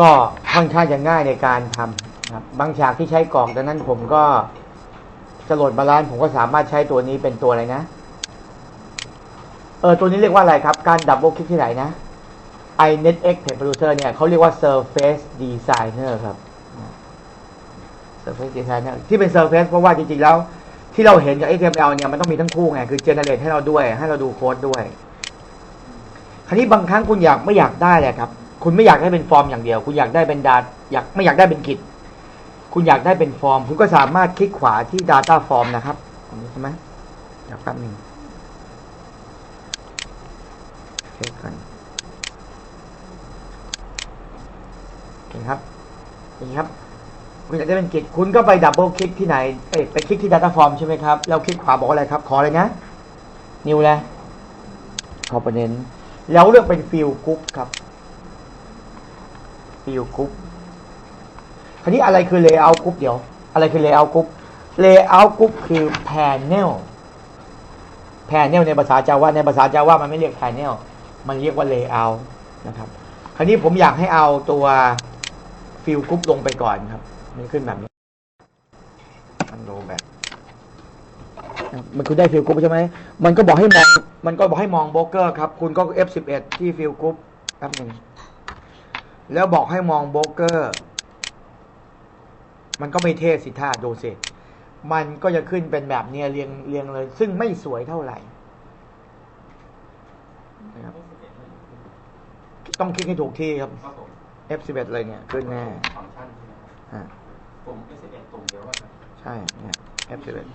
ก็ค่อนข้างจะง่ายในการทำนะครับบางฉากที่ใช้กรอกดังนั้นผมก็จะโหลดบาลานซ์ผมก็สามารถใช้ตัวนี้เป็นตัวอะไรนะ เออตัวนี้เรียกว่าอะไรครับ การดับเบิลคลิกที่ไหนนะ iNetX Page Producer เนี่ยเขาเรียกว่า Surface Designer ครับ Surface Designer ที่เป็น Surface เพราะว่าจริงๆ แล้ว ที่เราเห็นกับ HTML เนี่ยมันต้องมีทั้งคู่ไง คือ generate ให้เราด้วย ให้เราดูโค้ดด้วย คราวนี้บางครั้งคุณอยากไม่อยากได้เลยครับ คุณไม่อยากได้เป็นฟอร์มอย่างเดียว คุณอยากได้เป็นดาอยากไม่อยากได้เป็นกิจ คุณอยากได้เป็นฟอร์ม คุณก็สามารถคลิกขวาที่ Data Form นะครับใช่ไหมเดี๋ยวแป๊บหนึงเช็คก่อนโอเคครับอย่างนี้ครับ คุณอยากได้เป็นกิจ คุณก็ไปดับเบิลคลิกที่ไหนเอ้ไปคลิกที่ Data Form ใช่ไหมครับ แล้วคลิกขวาบอกอะไรครับ ขออะไรนะนิวเลย component แล้วเลือกเป็น field group ครับ field group คราวนี้อะไรคือ layout group เดี๋ยว อะไรคือ layout group layout group คือ panel panel ในภาษาจาว่าในภาษาจาว่ามันไม่เรียก panel มันเรียกว่า layout นะครับ คราวนี้ผมอยากให้เอาตัว field group ลงไปก่อนครับ มันขึ้นแบบนี้มันโลแบบมันคือได้ฟิลกรุ๊ปใช่ไหม มันก็บอกให้มอง มันก็บอกให้มองโบรกเกอร์ครับ คุณก็ F11 ที่ฟิลกรุ๊ปแป๊บหนึ่ง แล้วบอกให้มองโบรกเกอร์ มันก็ไม่เท่สิท่าดูสิมันก็จะขึ้นเป็นแบบเนี้ยเรียงเรียงเลย ซึ่งไม่สวยเท่าไหร่นะครับต้องคลิกให้ถูกที่ครับครับผม F11 เลยเนี่ย ขึ้นแน่ฟังก์ชันใช่ไหมครับอ่าผม S11 ตรงเดียวว่าครับใช่ เนี่ย F11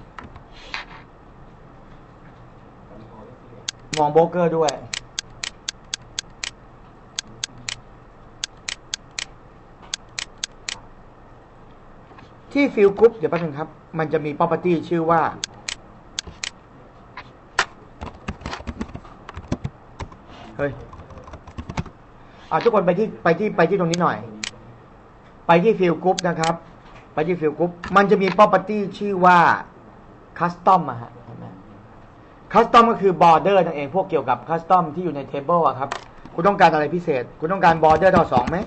คอนโทรล S11 มองโบรกเกอร์ด้วย ที่ฟิลกรุ๊ปเดี๋ยวแป๊บนึงครับ มันจะมี property ชื่อว่า เฮ้ยอะทุกคนไปที่ไปที่ไปที่ตรงนี้หน่อย ไปที่ฟิลกรุ๊ปนะครับ ไปที่ฟิลกรุ๊ปมันจะมี property ชื่อว่า custom อะฮะเห็นไหมคัสตอมก็คือบอร์เดอร์นั่นเอง พวกเกี่ยวกับคัสตอมที่อยู่ในเทเบิลอะครับ คุณต้องการอะไรพิเศษ คุณต้องการบอร์เดอร์เท่าสองไหม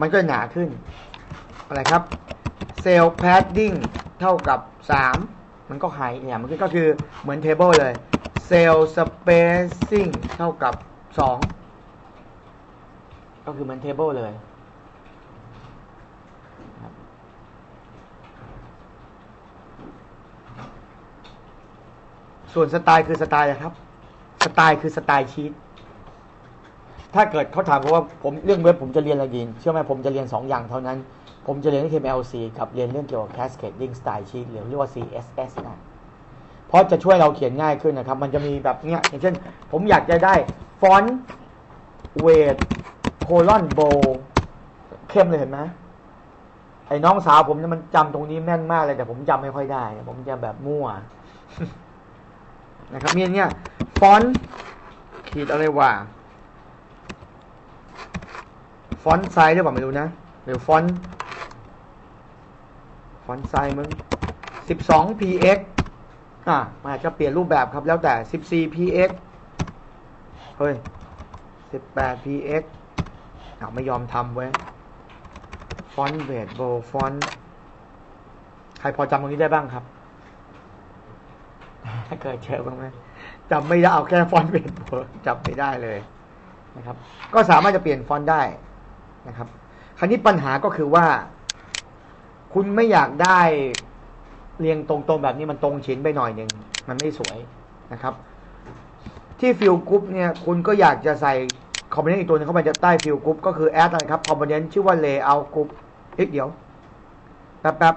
มันก็หนาขึ้น อะไรครับเซลล์แพดดิ้งเท่ากับสามมันก็หายเนี่ยมันก็คือเหมือนเทเบิลเลยเซลล์สเปซิ่งเท่ากับสองก็คือเหมือนเทเบิลเลยส่วนสไตล์คือสไตล์นะครับ สไตล์คือสไตล์ชีตถ้าเกิดเขาถามผมว่าผมเรื่องเว็บผมจะเรียนอะไรดีเชื่อไหมผมจะเรียน2อย่างเท่านั้น ผมจะเรียน HTML4 กับเรียนเรื่องเกี่ยวกับ Cascading Style Sheet หรือเรียกว่า CSS นะเพราะจะช่วยเราเขียนง่ายขึ้นนะครับ มันจะมีแบบเนี้ยอย่างเช่น ผมอยากจะได้ฟอนต์เวทโคลอนโบเข้มเลยเห็นไหมไอ้น้องสาวผมเนี่ยมันจำตรงนี้แม่นมากเลยแต่ผมจำไม่ค่อยได้ ผมจะแบบมั่ว นะครับมีเนี่ยฟอนต์ขีดอะไรวะฟอนต์ไซส์หรือเปล่าไม่รู้นะหรือฟอนต์ อนต์ไซส์มึงสิบสอง px อะมันอาจจะเปลี่ยนรูปแบบครับแล้วแต่สิบสี่ px เฮ้ยสิบแปด px อ้าไม่ยอมทำเว้ยฟอนต์เวทโบฟอนต์ใครพอจำตรงนี้ได้บ้างครับถ้าเคยเจอบ้างไหมจำไม่ได้เอาแค่ฟอนต์เป็นจำไม่ได้เลยนะครับ ก็สามารถจะเปลี่ยนฟอนต์ได้นะครับ คราวนี้ปัญหาก็คือว่า คุณไม่อยากได้เรียงตรงๆแบบนี้มันตรงชิ้นไปหน่อยหนึ่งมันไม่สวยนะครับ ที่ฟิลกรุ๊ปเนี่ยคุณก็อยากจะใส่คอมโพเนนต์อีกตัวหนึงเข้าไปจะใต้ฟิลกรุ๊ปก็คือแอดอะไรครับคอมโพเนนต์ชื่อว่า layout group เอ๊ะเดี๋ยวแป๊บ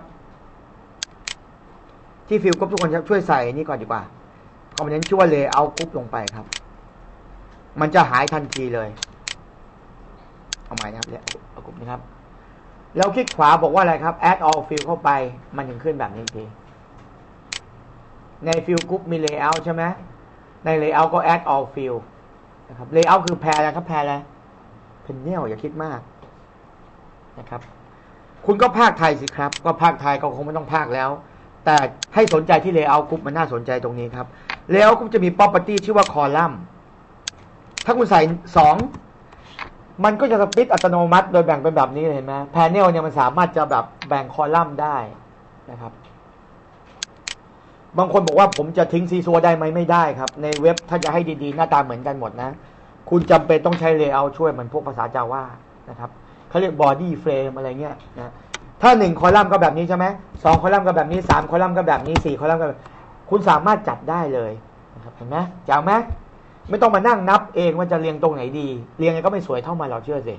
ๆที่ฟิลกรุ๊ปทุกคนช่วยใส่นี่ก่อนดีกว่าคอมโพเนนต์ชื่อว่า layout group ลงไปครับ มันจะหายทันทีเลย เอาใหม่นะครับเนี่ยเอากลุ่มนี้ครับ แล้วคลิกขวาบอกว่าอะไรครับ add all field เข้าไป มันถึงขึ้นแบบนี้ที ใน field group มี layout ใช่ไหม ใน layout ก็ add all field นะครับ layout คือแพรอะไรครับ แพรอะไรเพนเนลอย่าคิดมากนะครับ คุณก็ภาคไทยสิครับ ก็ภาคไทยก็คงไม่ต้องภาคแล้ว แต่ให้สนใจที่ layout group มันน่าสนใจตรงนี้ครับ layout group จะมี property ชื่อว่า column ถ้าคุณใส่สอง มันก็จะสปิตอัตโนมัติ โดยแบ่งเป็นแบบนี้เลยเห็นไหมแพนเนลเนี่ยมันสามารถจะแบบแบ่งคอลัมน์ได้นะครับ บางคนบอกว่าผมจะทิ้งซีซัวได้ไหมไม่ได้ครับ ในเว็บถ้าจะให้ดีๆ หน้าตาเหมือนกันหมดนะ คุณจำเป็นต้องใช้เลเยอร์ช่วยเหมือนพวกภาษาจาว่านะครับเขาเรียกบอดี้เฟรมอะไรเงี้ยนะถ้าหนึ่งคอลัมน์ก็แบบนี้ใช่ไหมสองคอลัมน์ก็แบบนี้สามคอลัมน์ก็แบบนี้สี่คอลัมน์ก็แบบ คุณสามารถจัดได้เลยนะครับเห็นไหมจ๋าไหม ไม่ต้องมานั่งนับเองว่าจะเรียงตรงไหนดี เรียงไงก็ไม่สวยเท่ามันเราเชื่อสิ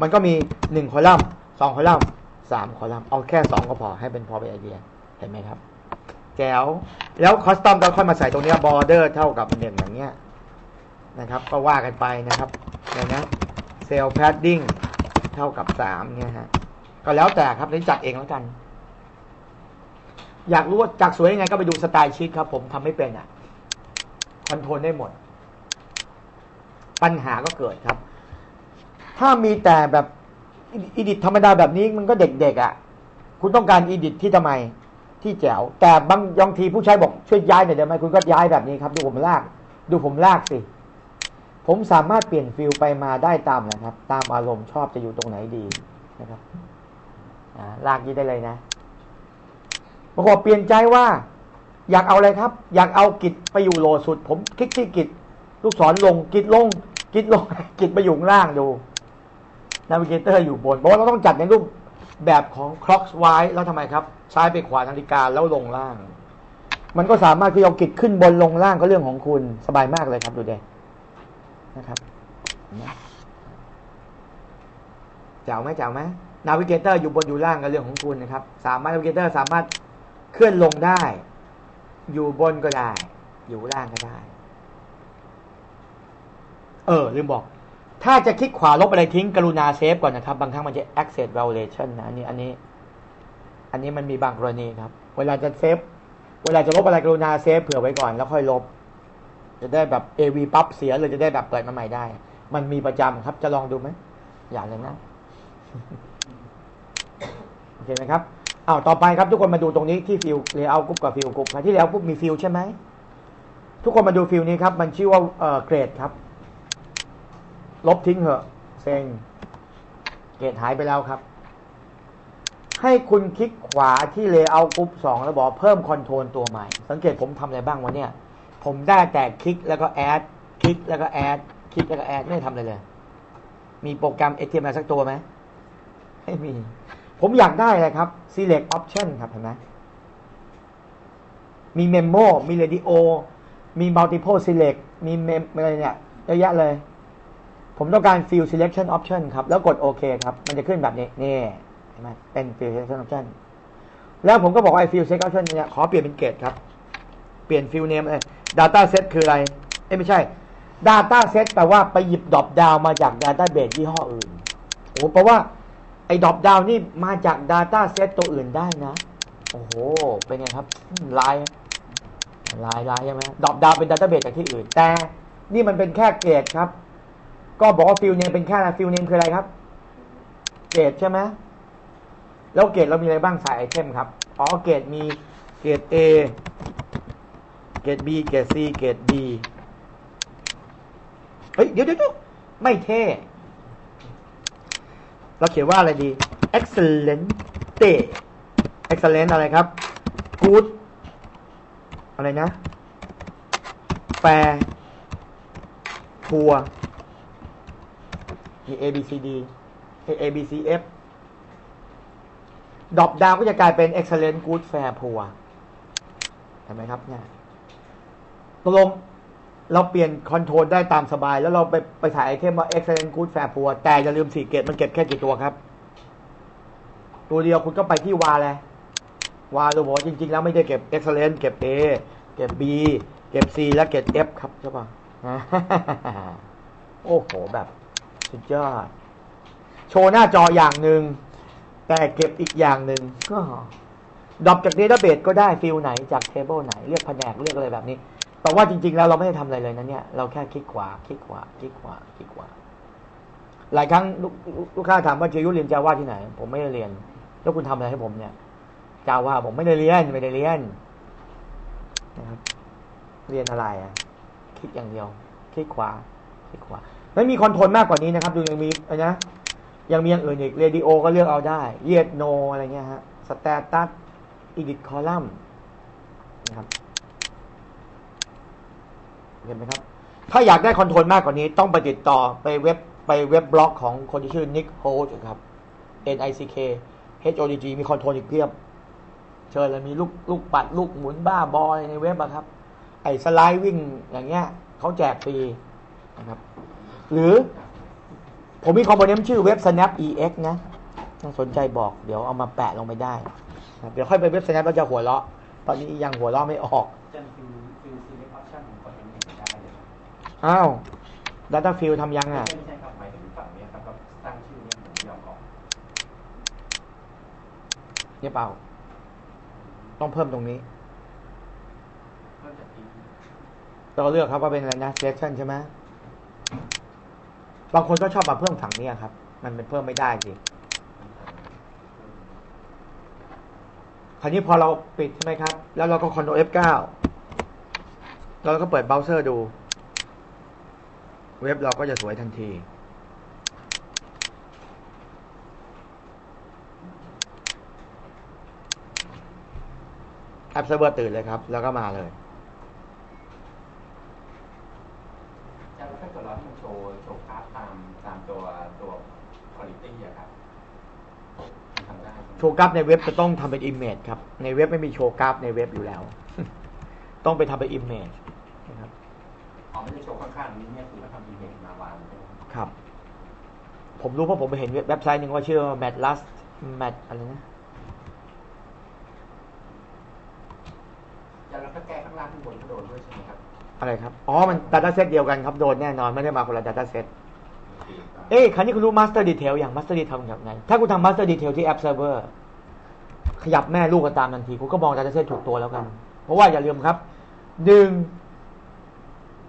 มันก็มีหนึ่งคอลัมน์สองคอลัมน์สามคอลัมน์เอาแค่สองก็พอให้เป็นพอเป็นไอเดียเห็นไหมครับแจ๋วแล้วคอสตอมก็ค่อยมาใส่ตรงนี้บอร์เดอร์เท่ากับหนึ่งอย่างเงี้ยนะครับ ก็ว่ากันไปนะครับนะนะเซลล์แพดดิ้งเท่ากับสามเนี่ยฮะก็แล้วแต่ครับนี่จัดเองแล้วกัน อยากรู้ว่าจักสวยยังไงก็ไปดูสไตล์ชีตครับ ผมทำไม่เป็นอะ คอนโทรลได้หมด ปัญหาก็เกิดครับ ถ้ามีแต่แบบอีดิทธรรมดาแบบนี้มันก็เด็กๆอะ คุณต้องการอีดิทที่ทำไมที่แจ๋ว แต่บางบางทีผู้ใช้บอกช่วยย้ายหน่อยได้ไหมคุณก็ย้ายแบบนี้ครับ ดูผมลาก ดูผมลากสิ ผมสามารถเปลี่ยนฟิลไปมาได้ตามนะครับ ตามอารมณ์ชอบจะอยู่ตรงไหนดีนะครับลากยี่ได้เลยนะบางคนเปลี่ยนใจว่า อยากเอาอะไรครับ อยากเอากิจไปอยู่โลสุด ผมคลิกที่กิจลูกศรลงกิจลงกิจลงกิจไปอยู่ล่างดูนาวิเกเตอร์อยู่บนเพราะว่าเราต้องจัดในรูปแบบของ clockwise แล้วทำไมครับ ซ้ายไปขวานาฬิกาแล้วลงล่าง มันก็สามารถที่เอากิจขึ้นบนลงล่างก็เรื่องของคุณสบายมากเลยครับดูเดนะครับเจ๋วไหมเจ๋วไหมนาวิเกเตอร์อยู่บนอยู่ล่างก็เรื่องของคุณนะครับ สามารถนาวิเกเตอร์สามารถเคลื่อนลงได้ อยู่บนก็ได้ อยู่ล่างก็ได้ เออ ลืมบอก ถ้าจะคลิกขวาลบอะไรทิ้ง กรุณาเซฟก่อนนะครับ บางครั้งมันจะ access violation นะอันนี้ อันนี้ อันนี้มันมีบางกรณีครับ เวลาจะเซฟ เวลาจะลบอะไรกรุณาเซฟเผื่อไว้ก่อนแล้วค่อยลบ จะได้แบบ AV ปั๊บเสียเลยจะได้แบบเปิดมาใหม่ได้ มันมีประจำครับ จะลองดูไหม อย่าเลยนะ โอเคไหมครับ อ้าวต่อไปครับทุกคนมาดูตรงนี้ที่ฟิลเลเยอร์กรุ๊ปกับฟิลกรุ๊ปที่แล้วปุ๊บมีฟิลใช่ไหมทุกคนมาดูฟิลนี้ครับมันชื่อว่าเอ่อเกรดครับ ลบทิ้งเหอะเซ็งเกรดหายไปแล้วครับ ให้คุณคลิกขวาที่ Layout Group 2แล้วบอกเพิ่มคอนโทรลตัวใหม่ สังเกตผมทำอะไรบ้างวะเนี่ย ผมได้แต่คลิกแล้วก็แอดคลิกแล้วก็แอดคลิกแล้วก็แอดไม่ทำอะไรเลย มีโปรแกรม HTML สักตัวไหมไม่มี ผมอยากได้อะไรครับ select option ครับเห็นไหมมี memo มี radio มี multiple select มีเมมอะไรเนี่ยเยอะแยะเลย ผมต้องการ field selection option ครับ แล้วกดโอเคครับ มันจะขึ้นแบบนี้ นี่เห็นไหมเป็น field selection option แล้วผมก็บอกว่าไอ้ field selection option เนี่ยขอเปลี่ยนเป็นเกรดครับ เปลี่ยน field name เลย data set คืออะไร เอ้ไม่ใช่ data set แปลว่าไปหยิบดรอปดาวมาจาก database ยี่ห้ออื่นโอ้แปลว่า ไอ้ดรอปดาวนี่มาจาก data set ตัวอื่นได้นะ โอ้โห เป็นไงครับลายลายลายใช่ไหมดรอปดาวเป็น database จากที่อื่น แต่นี่มันเป็นแค่เกรดครับ ก็บอกว่าฟิลเนมเป็นแค่ฟิลเนมคืออะไรครับ เกรดใช่ไหมแล้วเกรดเรามีอะไรบ้างใส่ไอเทมครับ อ๋อ เกรดมีเกรด A เกรด B เกรด C เกรด D เฮ้ย เดี๋ยวเดี๋ยวไม่เท่ เราเขียนว่าอะไรดี excellent excellent อะไรครับ good อะไรนะ fair poor มี A B C D A B C F ดรอปดาวก็จะกลายเป็น excellent good fair poor เห็นไหมครับเนี่ยตกลง เราเปลี่ยนคอนโทรลได้ตามสบาย แล้วเราไปไปถ่ายไอเทมว่า excellent good fair poor แต่อย่าลืมสี่เกตมันเก็บแค่กี่ตัวครับ ตัวเดียวคุณก็ไปที่วาเลยวาตัวบอกจริง ๆ แล้วไม่ได้เก็บ excellent เก็บ A เก็บ B เก็บ C และเก็บ F ครับใช่ปะโอ้โหแบบสุดยอด โชว์หน้าจออย่างหนึ่ง แต่เก็บอีกอย่างหนึ่งก็ดรอปจากเดต้าเบสก็ได้ฟิลไหนจากเทเบิลไหน เรียกแผนกเรียกอะไรแบบนี้ แต่ว่าจริง ๆ แล้วเราไม่ได้ทำอะไรเลยนะเนี่ยเราแค่คลิกขวาคลิกขวาคลิกขวาคลิกขวา หลายครั้งลูกลูกค้าถามว่าเจยุเรียนจาว่าที่ไหน ผมไม่ได้เรียน แล้วคุณทำอะไรให้ผมเนี่ยจาว่าผมไม่ได้เรียนไม่ได้เรียนนะครับ เรียนอะไรอะคลิกอย่างเดียวคลิกขวาคลิกขวาไม่มีคอนโทรลมากกว่านี้นะครับ ดูยังมีอะไรนะยังมีอย่างอื่นอีกเรดิโอก็เลือกเอาได้เยดโนอะไรเงี้ยฮะสแตตัสอีดิทคอลัมน์นะครับ เห็นไหมครับ ถ้าอยากได้คอนโทรลมากกว่านี้ ต้องไปติดต่อไปเว็บไปเว็บบล็อกของคนที่ชื่อ Nick h o l t ครับ N I C K H O D G มีคอนโทรลอีกเพียบ เชิญเลยมีลูกลูกปัดลูกหมุนบ้าบอยในเว็บอะครับ ไอ้สไลด์วิ่งอย่างเงี้ยเขาแจกฟรีนะครับ หรือผมมีคอมโพเนนต์ชื่อเว็บ snap ex นะถ้าสนใจบอกเดี๋ยวเอามาแปะลงไปได้ เดี๋ยวค่อยไปเว็บ snap แล้วจะหัวเราะ ตอนนี้ยังหัวเราะไม่ออก ครับอ้าว Data Field ทำยังไม่อะใช่ไม่ใช่ครับหมายถึงฝั่งเนี้ยครับก็ตั้งชื่อเนี่ยผมไม่ยอมออกเนี่ยเปล่า ต้องเพิ่มตรงนี้เริ่มจากที่เราเลือกครับว่าเป็นอะไรนะ selection ใช่ไหมบางคนก็ชอบมาเพิ่มฝั่งนี้ครับ มันเป็นเพิ่มไม่ได้จริงคราวนี้พอเราปิดใช่ไหมครับ แล้วเราก็ Ctrl F9 แล้วเราก็เปิดเบราว์เซอร์ดู เว็บเราก็จะสวยทันที แอปเซิร์ฟเวอร์ตื่นเลยครับ แล้วก็มาเลยจะแล้วถ้าเกิดเราให้มันโชว์โชว์กราฟตามตามตัวตัวคุณภาพอะครับมันทำได้ใช่ไหมโชว์กราฟในเว็บจะต้องทำเป็น image ครับ ในเว็บไม่มีโชว์กราฟในเว็บอยู่แล้ว ต้องไปทำเป็น image นะครับ อ๋อไม่ได้โช ว์ข้างๆนี้เนี่ยคือเราทำอีเมจมาวางใช่ไหมครับ ผมรู้เพราะผมไปเห็นเว็บไซต์หนึ่งว่าชื่อ Matlas Mat อะไรนะจะแล้วก็แก้ข้างล่างข้างบนก็โดนด้วยใช่ไหมครับ อะไรครับ อ๋อ มัน data set เดียวกันครับ โดนแน่นอน ไม่ได้มาคนละ data set เอ๊ะครั้นี้คุณรู้ master detail อย่าง master detail ทำแบบไง ถ้าคุณทำ master detail ที่ app server ขยับแม่ลูกกันตามทันที คุณก็มอง data set ถูกตัวแล้วกัน เพราะว่าอย่าลืมครับหนึ่ง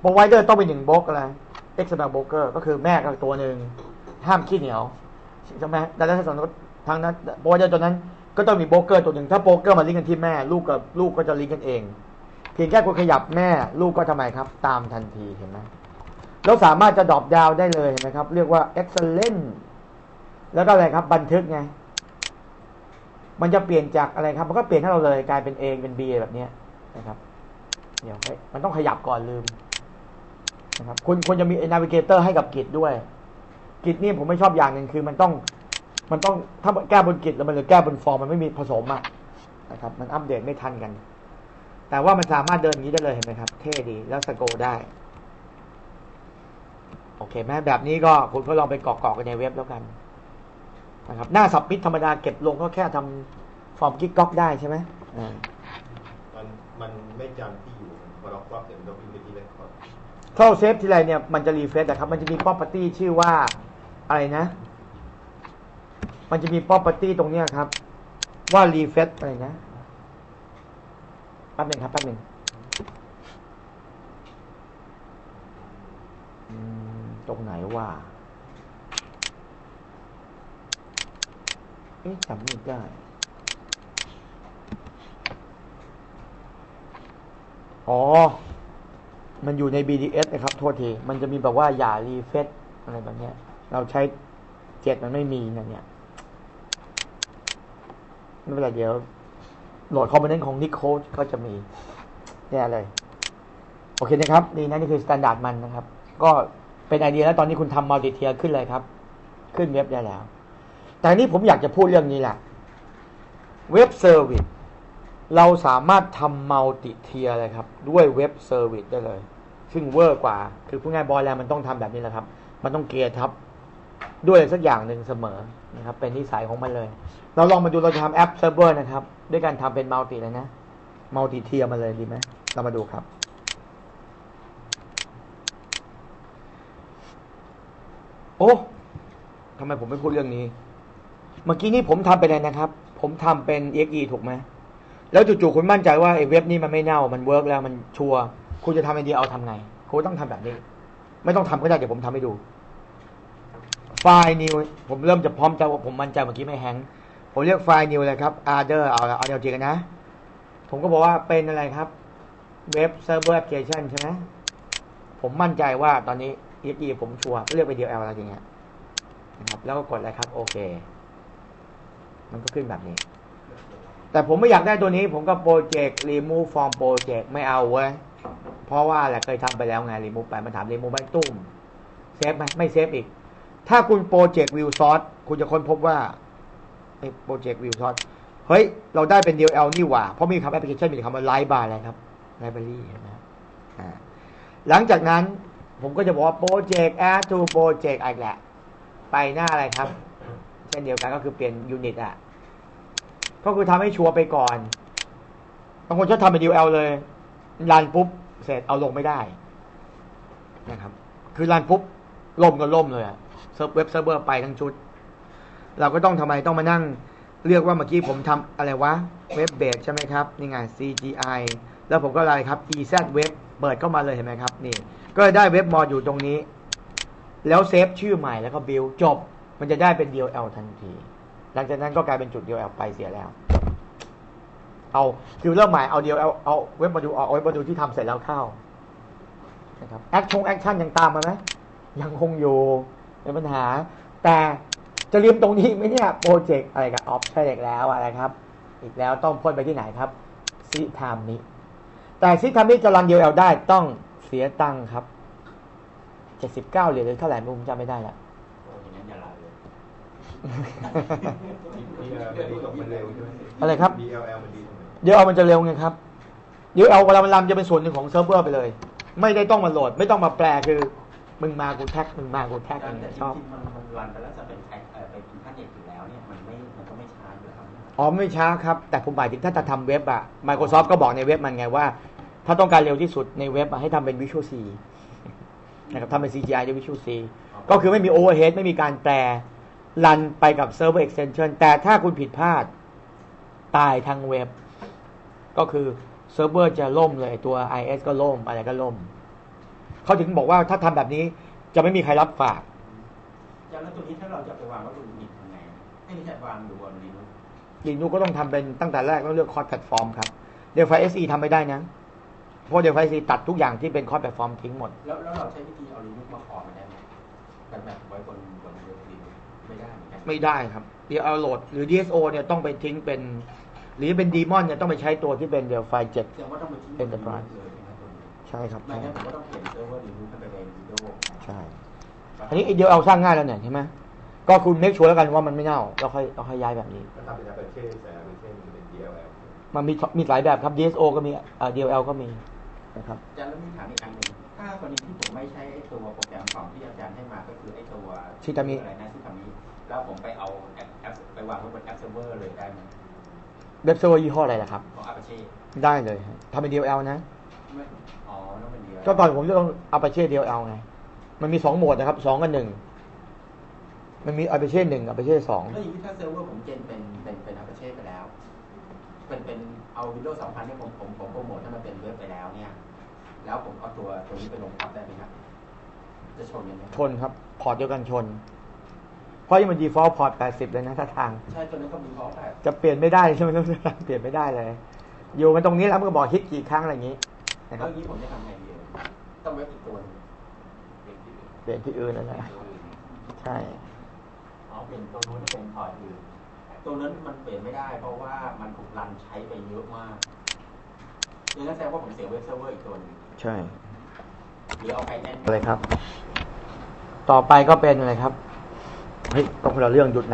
provider ต้องเป็นหนึ่งบล็อกอะไร external broker ก็คือแม่ก็ตัวหนึ่งห้ามขี้เหนียวใช่ไหม data set สองตัวทางนั้น provider ตัวนั้นก็ต้องมีโบรกเกอร์ตัวหนึ่งถ้าโบรกเกอร์มาลิงก์กันที่แม่ ลูกกับลูกก็จะลิงก์กันเอง เพียงแค่คุณขยับแม่ ลูกก็ทำไมครับ ตามทันทีเห็นไหมแล้วสามารถจะดรอปดาวได้เลยเห็นไหมครับ เรียกว่า excellent แล้วก็อะไรครับ บันทึกไง มันจะเปลี่ยนจากอะไรครับ มันก็เปลี่ยนให้เราเลยกลายเป็น A เป็น B แบบนี้นะครับ เดี๋ยวมันต้องขยับก่อนลืม นะครับคุณควรจะมี navigator ให้กับกิจด้วย กิจนี่ผมไม่ชอบอย่างหนึ่งคือมันต้อง มันต้องถ้าแก้บนกิจแล้วมันหรือแก้บนฟอร์มมันไม่มีผสมอะนะครับ มันอัปเดตไม่ทันกัน แต่ว่ามันสามารถเดินอย่างนี้ได้เลยเห็นไหมครับ เท่ดีแล้วสโกได้ โอเคไหมแบบนี้ก็คุณก็ลองไปกรอกๆกันในเว็บแล้วกันนะครับ หน้าสับมิดธรรมดาเก็บลงก็แค่ทำฟอร์มกิ๊กก๊อกได้ใช่ไหมมันมันไม่จำที่อยู่พอเราครอบเสร็จมันต้องวิ่งไปที่เรคคอ เข้าเซฟทีไรเนี่ยมันจะรีเฟรชนะครับ มันจะมี property ชื่อว่าอะไรนะ มันจะมี property ตรงเนี้ยครับ ว่า refresh อะไรนะแป๊บหนึ่งครับแป๊บหนึ่งตรงไหนว่าเอ๊ะจำไม่ได้ อ๋อ มันอยู่ใน BDS นะครับโทษที มันจะมีแบบว่าอย่ารีเฟซอะไรแบบเนี้ย เราใช้เจ็ดมันไม่มีนะเนี่ยไม่เป็นไรเดี๋ยว โหลดคอมเนนต์ของ Nick Code ก็จะมีเนี่ยเลย โอเคนะครับนี่นะนี่คือสแตนดาร์ดมันนะครับ ก็เป็นไอเดียแล้วตอนนี้คุณทำมัลติเทียขึ้นเลยครับ ขึ้นเว็บได้แล้ว แต่นนี้ผมอยากจะพูดเรื่องนี้แหละเว็บเซอร์วิสเราสามารถทำมัลติเทียเลยครับ ด้วยเว็บเซอร์วิสได้เลย ซึ่งเวอร์กว่า คือพูดง่ายบอยแล้วมันต้องทำแบบนี้แหละครับ มันต้องเกียร์ทับด้วยสักอย่างหนึ่งเสมอนะครับ เป็นนิสัยของมันเลย เราลองมาดูเราจะทำแอปเซิร์ฟเวอร์นะครับ ด้วยการทำเป็นมัลติเลยนะมัลติเทียมาเลยดีไหมเรามาดูครับ โอ้ทำไมผมไม่พูดเรื่องนี้ เมื่อกี้นี้ผมทำไปเลยนะครับ ผมทำเป็น exe ถูกไหมแล้วจู่ๆคุณมั่นใจว่าไอ้เว็บนี้มันไม่เน่า มันเวิร์กแล้วมันชัวร์ คุณจะทำไอเดียเอาทำไง คุณต้องทำแบบนี้ ไม่ต้องทำก็ได้เดี๋ยวผมทำให้ดู ไฟล์ new ผมเริ่มจะพร้อมใจว่าผมมั่นใจเมื่อกี้ไม่แฮงผมเรียกไฟล์ new เลยครับ other เอาเอาเดียวจริงกันนะ ผมก็บอกว่าเป็นอะไรครับเว็บเซิร์ฟเวอร์แอปพลิเคชันใช่ไหมผมมั่นใจว่าตอนนี้ ESG ผมชัวร์เลือกไป DLL อะไรอย่างเงี้ยนะครับ แล้วก็กดอะไรครับ โอเค มันก็ขึ้นแบบนี้ แต่ผมไม่อยากได้ตัวนี้ ผมก็โปรเจกต์ remove from project ไม่เอาเว้ย เพราะว่าอะไรเคยทำไปแล้วไง remove ไปมันถาม remove ไปตุ้มเซฟไหมไม่เซฟอีก ถ้าคุณโปรเจกต์ view source คุณจะค้นพบว่าไอ้โปรเจกต์ view source เฮ้ย เราได้เป็น DLL นี่หว่า เพราะมีคำแอปพลิเคชันมีคำว่า library อะไรครับ library เห็นไหลังจากนั้นผมก็จะบอกว่า project add to project อีกแหละ ไปหน้าอะไรครับ เช่นเดียวกันก็คือเปลี่ยน unit อะก็คือทำให้ชัวร์ไปก่อนบางคนชอบทำเป็น DLL เลยรันปุ๊บ เสร็จเอาลงไม่ได้นะครับ คือรันปุ๊บล่มก็ล่มเลยอะเซิร์ฟเว็บเซิร์ฟเวอร์ไปทั้งชุด เราก็ต้องทำไมต้องมานั่งเลือกว่าเมื่อกี้ผมทำอะไรวะเว็บเบสใช่ไหมครับนี่ไง CGI แล้วผมก็อะไรครับ EZ เว็บเปิดเข้ามาเลยเห็นไหมครับ นี่ ก็ได้เว็บมอดอยู่ตรงนี้ แล้วเซฟชื่อใหม่แล้วก็บิลจบ มันจะได้เป็น DLL ทันที หลังจากนั้นก็กลายเป็นจุด DLL ไปเสียแล้ว เอาคือเริ่มใหม่เอา DLL เอาเว็บมาดูเอาเว็บมาดูที่ทำเสร็จแล้วเข้านะครับแอคชงแอคชั่นยังตามมาไหมยังคงอยู่ไม่ปัญหา แต่จะลืมตรงนี้ไหมเนี่ยโปรเจกต์อะไรกับออฟใช่อีกแล้วอะไรครับ อีกแล้วต้องพ่นไปที่ไหนครับซิทามนี้แต่ซิทามนี้จะรัน DLL ได้ต้องเสียตังค์ครับ79เหรียญหรือเท่าไหร่ไม่รู้ผมจำไม่ได้ละโอ้ยอย่างนั้นอย่าลาเลย DLL มันดีตรงมันเร็วใช่ไหมอะไรครับ DLL มันดีตรงไหน เดี๋ยวเอามันจะเร็วไงครับเดี๋ยวเอาเวลามันรันจะเป็นส่วนหนึ่งของเซิร์ฟเวอร์ไปเลย ไม่ได้ต้องมาโหลด ไม่ต้องมาแปลคือ มึงมากูแท็กมึงมากูแท็กแต่อย่างจเงี้ริยชอบงๆมันมันรันไปแล้วจะเป็นแท็กเอ่อเป็นอินเทอร์เน็ตอยู่แล้วเนี่ยมันไม่มันก็ไม่ช้าอยู่แล้วครับอ๋อไม่ช้าครับ แต่ผมหมายถึงถ้าจะทำเว็บอะ Microsoft ก็บอกในเว็บมันไงว่า ถ้าต้องการเร็วที่สุดในเว็บอะให้ทำเป็น Visual C นะครับทำเป็น CGI ด้วย Visual C ก็คือไม่มี overhead ไม่มีการแปลรันไปกับ Server Extension แต่ถ้าคุณผิดพลาดตายทั้งเว็บ ก็คือเซิร์ฟเวอร์จะล่มเลยตัว IS ก็ล่มอะไรก็ล่ม เขาถึงบอกว่าถ้าทำแบบนี้จะไม่มีใครรับฝากแล้วตัวนี้ถ้าเราจะไปวางไว้บนยูนิตทำไงให้นี่จะวางอยู่บนลินุกลินูก็ต้องทำเป็นตั้งแต่แรกต้องเลือกคอร์ดแพลตฟอร์มครับเดลไฟเอซีทำไม่ได้นะเพราะเดลไฟเอซีตัดทุกอย่างที่เป็นคอร์ดแพลตฟอร์มทิ้งหมดแล้วแล้วเราใช้วิธีเอาลินุกมาขอมันได้ไหมแบบแบบไว้บนบนลินุกไม่ได้เหมือนกันไม่ได้ครับเดี๋ยวเอาโหลดหรือ DSO เนี่ยต้องไปทิ้งเป็น หรือเป็นดีมอนเนี่ยต้องไปใช้ตัวที่เป็นเดลไฟเจ็ดแสดงว่าต้องไปทิ้งบน Enterprise เลยนะครับตัวนี้ใช่ครับไม่ใช่งั้นผมก็ต้องเปลี่ยนเซิร์ฟเวอร์ลินุกให้ไปเป็นวิดีโอใช่อันนี้เดียวเอาสร้างง่ายแล้วเนี่ยใช่ไหมก็คุณเมคชัวร์แล้วกันว่ามันไม่เน่าเราค่อยเราค่อยย้ายแบบนี้ถ้าทำเป็น Apache แต่ Apache มันจะเป็น DLL มันมีมีหลายแบบครับ DSO ก็มีเอ่อ DLL ก็มีนะครับอาจารย์แล้วมีถามอีกอันหนึ่งถ้ากรณีที่ผมไม่ใช้ไอ้ตัวโปรแกรมของที่อาจารย์ให้มาก็คือไอ้ตัวชิตามิอะไรนะชิตามิแล้วผมไปเอาแอปแอปไปวางไว้บนแอปเซิร์ฟเวอร์เลยได้ไหม เว็บเซิร์ฟเวอร์ยี่ห้ออะไรล่ะครับ ของ Apache ได้เลยฮะทำเป็น DLL นะ ไม่อ๋อต้องเป็นเดียวก็ตอนผมจะต้อง Apache DLL ไง มันมีสองโหมดนะครับสองกับหนึ่ง มันมี Apache หนึ่ง Apache สองแล้วอย่างนี้ถ้าเซิร์ฟเวอร์ผมเจนเป็นเป็นเป็น Apache ไปแล้ว เป็นเป็นเอา Windows 2000เนี่ยผมผมผมโปรโมทให้มันเป็นเว็บไปแล้วเนี่ย แล้วผมเอาตัวตัวนี้ไปลงทับได้ไหมครับ จะชนกันไหมชนครับ พอร์ตเดียวกันชน เพราะยังมัน default พอร์ต80เลยนะถ้าทาง ใช่ตัวนั้นก็มีเพราะแต่จะเปลี่ยนไม่ได้ใช่ไหมต้องเปลี่ยนไม่ได้เลย อยู่มันตรงนี้แล้วมันก็บอกฮิตกี่ครั้งอะไรอย่างนี้นะคแล้รัวบอย่างนี้ผมจะทำไงดีต้องเว็บอีกตัวหนึงเปลี่ยนที่อื่นนั่นแหละใช่อ๋อเปลี่ยนตัวนู้นเป็นพอร์ตอื่นตัวนั้นมันเปลี่ยนไม่ได้ เพราะว่ามันถูกรันใช้ไปเยอะมากอย่างนั้นแสดงว่าผมเสียเว็บเซิร์ฟเวอร์อีกตัวหนึงใช่หรือเอาไปแน่นอะไรครับ ต่อไปก็เป็นอะไรครับ เฮ้ยต้องคนละเรื่องหยุดนะ